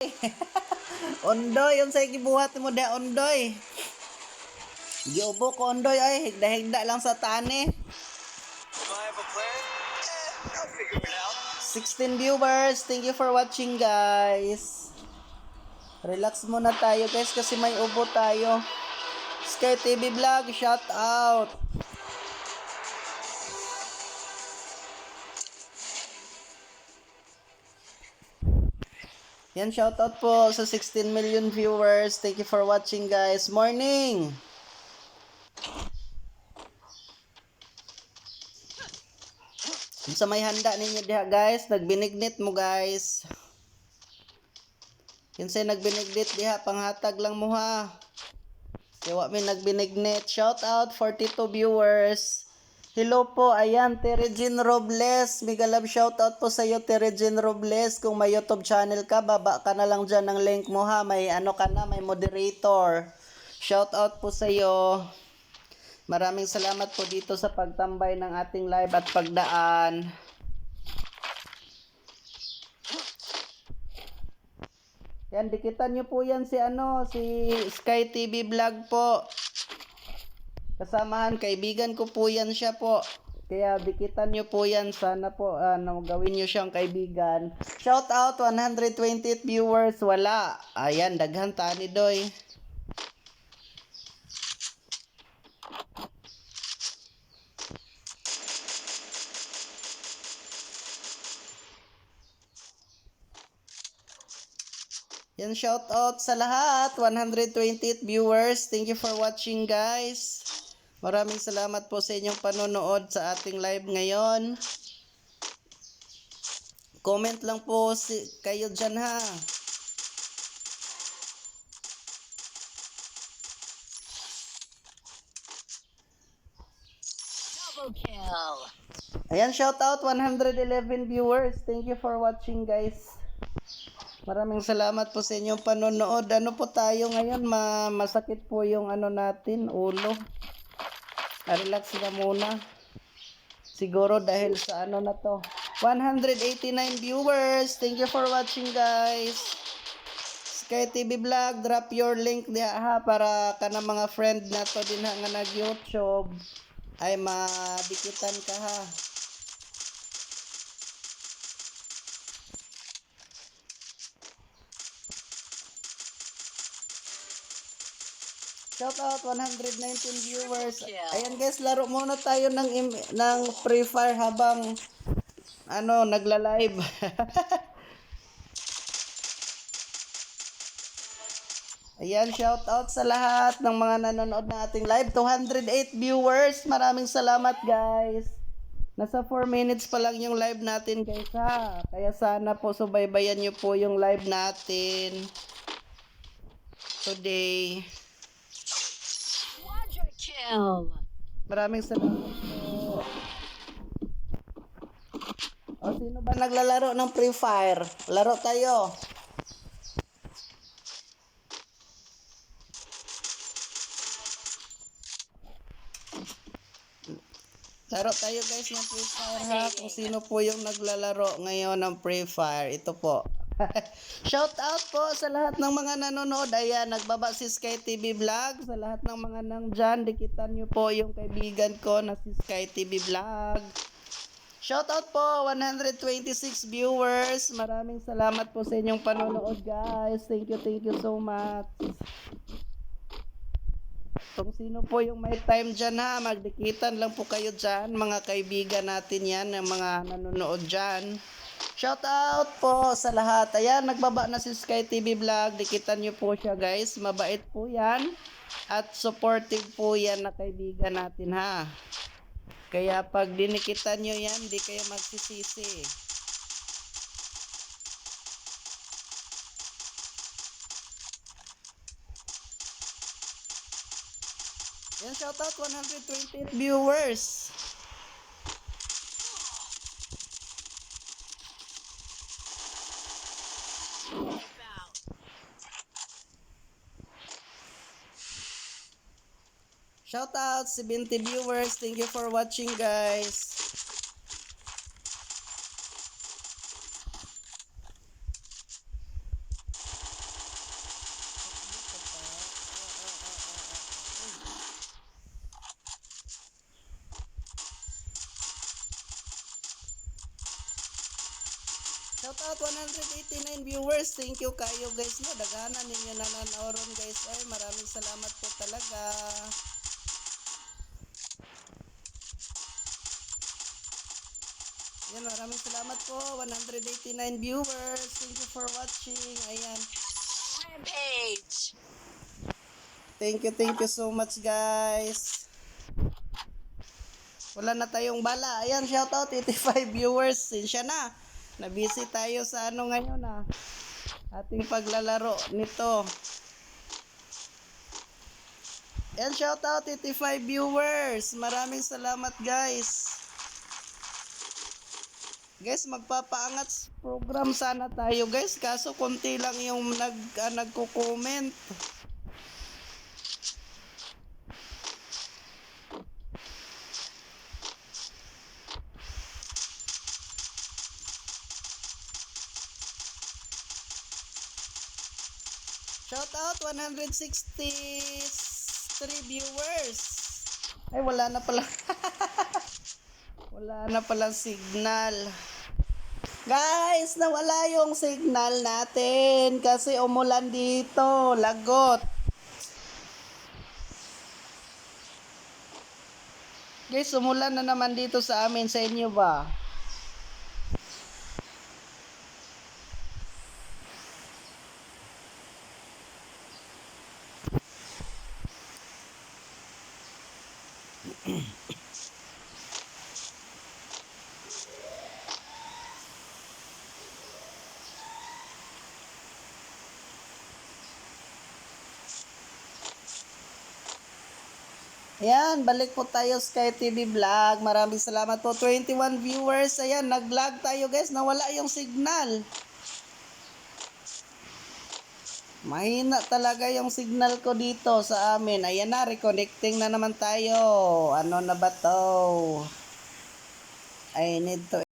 ondoy, yun sa gibuhat mo da ondoy. Giubo ko ondoy ay higda-higda lang sa tani. 16 viewers, thank you for watching guys. Relax muna tayo guys kasi may ubo tayo. Sky TV Vlog, shout out. Yan, shout out po sa 16 million viewers. Thank you for watching guys. Morning! Sa may handa ninyo diha guys, nagbinignit mo guys. Kinsay nagbinignit diha, panghatag lang mo ha. Kaya mi nagbinignit. Shout out 42 viewers. Hello po, ayan, Teregin Robles. Mega love shout out po sa iyo, Teregin Robles. Kung may YouTube channel ka, baba ka na lang dyan ng link mo ha. May ano ka na, may moderator. Shout out po sa iyo. Maraming salamat po dito sa pagtambay ng ating live at pagdaan. Yan, dikitan nyo po yan si ano, si Sky TV Vlog po. Kasamahan, kaibigan ko po yan siya po. Kaya dikitan nyo po yan. Sana po ano, gawin nyo siyang kaibigan. Shout out 128 viewers. Wala. Ayan, daghan tani doy. Yan, shout out sa lahat. 128 viewers. Thank you for watching, guys. Maraming salamat po sa inyong panonood sa ating live ngayon. Comment lang po si, kayo dyan ha. Double kill. Ayan, shout out 111 viewers. Thank you for watching, guys. Maraming salamat po sa inyong panonood. Ano po tayo ngayon? Ma masakit po yung ano natin, ulo. Relax na muna. Siguro dahil sa ano na to. 189 viewers. Thank you for watching, guys. Sky TV Vlog, drop your link diha ha para ka mga friend na to din ha nga nag-YouTube ay madikitan ka ha. Shout out 119 viewers. Ayan guys, laro muna tayo ng im- ng Free Fire habang ano, nagla-live. Ayan, shout out sa lahat ng mga nanonood ng ating live. 208 viewers. Maraming salamat, guys. Nasa 4 minutes pa lang yung live natin, guys, ha. Kaya sana po subaybayan nyo po yung live natin today. Kill. Maraming salamat po. O, sino ba naglalaro ng Free Fire? Laro tayo. Laro tayo guys ng Free Fire ha. Kung sino po yung naglalaro ngayon ng Free Fire. Ito po. Shout out po sa lahat ng mga nanonood. Ayan, nagbaba si Sky TV Vlog. Sa lahat ng mga nandyan, dikitan nyo po yung kaibigan ko na si Sky TV Vlog. Shout out po, 126 viewers. Maraming salamat po sa inyong panonood, guys. Thank you, thank you so much. Kung sino po yung may time dyan ha, magdikitan lang po kayo dyan. Mga kaibigan natin yan, mga nanonood dyan. Shout out po sa lahat. Ayan, nagbaba na si Sky TV Vlog. Dikitan nyo po siya guys. Mabait po yan. At supportive po yan na kaibigan natin ha. Kaya pag dinikitan nyo yan, di kayo magsisisi. Yan, shoutout 128 viewers. Shout out 70 viewers. Thank you for watching, guys. Shout out 189 viewers. Thank you kayo guys no. Daganan ninyo na nanonood guys. Ay, maraming salamat po talaga. Yan, maraming salamat po. 189 viewers. Thank you for watching. Ayan. Rampage. Thank you, thank you so much guys. Wala na tayong bala. Ayan, shout out 85 viewers. Sinsya na. Na-busy tayo sa ano ngayon ah. Ating paglalaro nito. Ayan, shout out 85 viewers. Maraming salamat guys. Guys, magpapaangat program sana tayo guys. Kaso konti lang yung nag, ah, nagko-comment. Shout out 163 viewers. Ay wala na pala. wala na pala signal. Guys, nawala yung signal natin kasi umulan dito, lagot. Guys, umulan na naman dito sa amin sa inyo ba? Ayan, balik po tayo Sky TV Vlog. Maraming salamat po. 21 viewers. Ayan, nag-vlog tayo guys. Nawala yung signal. Mahina talaga yung signal ko dito sa amin. Ayan na, reconnecting na naman tayo. Ano na ba to? I need to